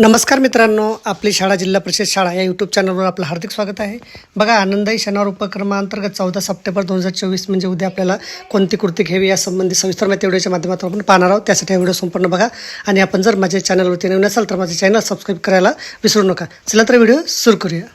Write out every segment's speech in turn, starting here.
नमस्कार मित्रांनो आपली शाळा जिल्हा परिषद शाळा या यूट्यूब चॅनलवर आपलं हार्दिक स्वागत आहे. बघा आनंदाई शनिवार उपक्रमांतर्गत चौदा सप्टेंबर दोन हजार चोवीस म्हणजे उद्या आपल्याला कोणती कृती घ्यावी यासंबंधी सविस्तर माहिती व्हिडिओच्या माध्यमातून आपण पाहणार आहोत. त्यासाठी व्हिडिओ संपूर्ण बघा. आणि आपण जर माझ्या चॅनलवरती नवीन असाल तर माझे चॅनल सबस्क्राईब करायला विसरू नका. चला तर व्हिडिओ सुरू करूया.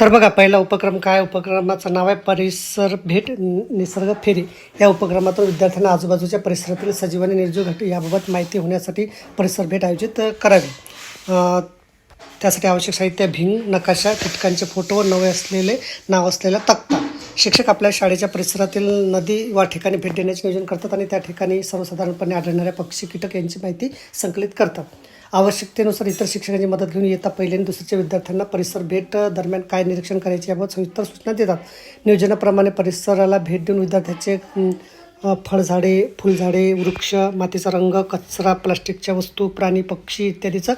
तर बघा पहिला उपक्रम काय? उपक्रमाचं नाव आहे परिसर भेट निसर्ग फेरी. या उपक्रमातून विद्यार्थ्यांना आजूबाजूच्या परिसरातील सजीव आणि निर्जीव घटक याबाबत माहिती होण्यासाठी परिसर भेट आयोजित करावी. त्यासाठी आवश्यक साहित्य भिंग नकाशा कीटकांचे फोटो व नवे असलेले नाव असलेला तक्ता. शिक्षक आपल्या शाळेच्या परिसरातील नदी वा ठिकाणी भेट देण्याचे नियोजन करतात आणि त्या ठिकाणी सर्वसाधारणपणे आढळणाऱ्या पक्षी कीटक यांची माहिती संकलित करतात. आवश्यकतेनुसार इतर शिक्षकांची मदत घेऊन येता पहिले आणि दुसरीच्या विद्यार्थ्यांना परिसर भेट दरम्यान काय निरीक्षण करायचे याबाबत सविस्तर सूचना देतात. नियोजनाप्रमाणे परिसराला भेट देऊन विद्यार्थ्याचे फळझाडे फुलझाडे वृक्ष मातीचा रंग कचरा प्लास्टिकच्या वस्तू प्राणी पक्षी इत्यादीचं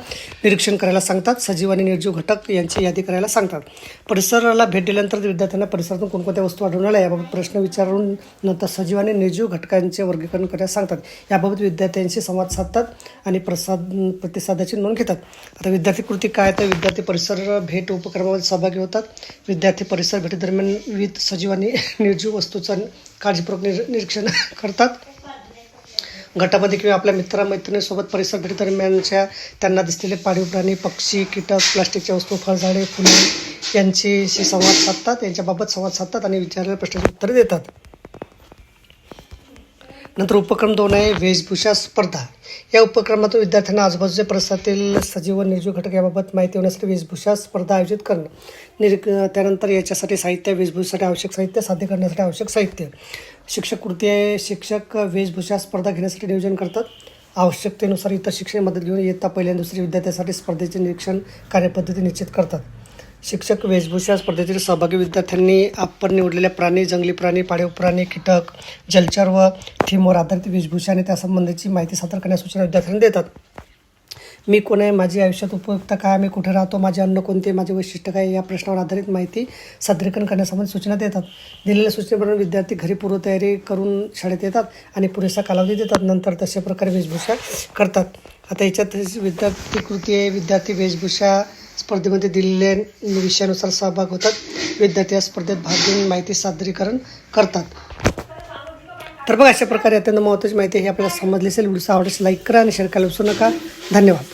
निरीक्षण करायला सांगतात. सजीव आणि निर्जीव घटक यांची यादी करायला सांगतात. परिसराला भेट दिल्यानंतर विद्यार्थ्यांना परिसरातून कोणकोणत्या वस्तू आढळून आल्या याबाबत प्रश्न विचारून नंतर सजीव आणि निर्जीव घटकांचे वर्गीकरण करायला सांगतात. याबाबत विद्यार्थ्यांशी संवाद साधतात आणि प्रसाद प्रतिसादाची नोंद घेतात. आता विद्यार्थी कृती काय तर विद्यार्थी परिसर भेट उपक्रमामध्ये सहभागी होतात. विद्यार्थी परिसर भेटीदरम्यान विविध सजीव आणि निर्जीव वस्तूचा काळजीपूर्वक निर निरीक्षण करतात. गटामध्ये किंवा आपल्या मित्रमैत्रिणीसोबत परिसर भेटी दरम्यानच्या त्यांना दिसलेले पाळीव प्राणी पक्षी कीटक प्लास्टिकच्या वस्तू फळझाडे फुले यांच्याशी संवाद साधतात यांच्याबाबत संवाद साधतात आणि विचारलेल्या प्रश्नाची उत्तरे देतात. नंतर उपक्रम दोन आहे वेशभूषा स्पर्धा. या उपक्रमातून विद्यार्थ्यांना आजूबाजूच्या परिसरातील सजीव व निर्जीव घटक याबाबत माहिती होण्यासाठी वेशभूषा स्पर्धा आयोजित करणं. निर त्यानंतर याच्यासाठी साहित्य वेशभूषेसाठी आवश्यक साहित्य साध्य करण्यासाठी आवश्यक साहित्य. शिक्षक कृती आहे शिक्षक वेशभूषा स्पर्धा घेण्यासाठी नियोजन करतात. आवश्यकतेनुसार इतर शिक्षण मदत घेऊन इयत्ता पहिल्या दुसरी दुसऱ्या स्पर्धेचे निरीक्षण कार्यपद्धती निश्चित करतात. शिक्षक वेशभूषा स्पर्धेतील सहभागी विद्यार्थ्यांनी आपण निवडलेल्या प्राणी जंगली प्राणी पाळीव प्राणी कीटक जलचर व थीमवर आधारित वेशभूषा आणि त्यासंबंधीची माहिती सादर करण्यास सूचना विद्यार्थ्यांना देतात. मी कोण आहे? माझी आयुष्यात उपयुक्त काय? मी कुठे राहतो? माझे अन्न कोणते? माझे वैशिष्ट्य काय? या प्रश्नावर आधारित माहिती सादरीकरण करण्यासंबंधी सूचना देतात. दिलेल्या सूचनेप्रमाणे विद्यार्थी घरी पूर्वतयारी करून शाळेत येतात आणि पुरेसा कालावधी देतात. नंतर तशा प्रकारे वेशभूषा करतात. आता याच्यात विद्यार्थी कृती आहे. विद्यार्थी वेशभूषा स्पर्धेमध्ये दिलेल्या विषयानुसार सहभाग होतात. विद्यार्थी या स्पर्धेत भाग घेऊन माहिती सादरीकरण करतात. तर बघा अशा प्रकारे अत्यंत महत्त्वाची माहिती ही आपल्याला समजली असेल. व्हिडिओ आवडल्यास लाईक करा आणि शेअर करायला विसरू नका. धन्यवाद.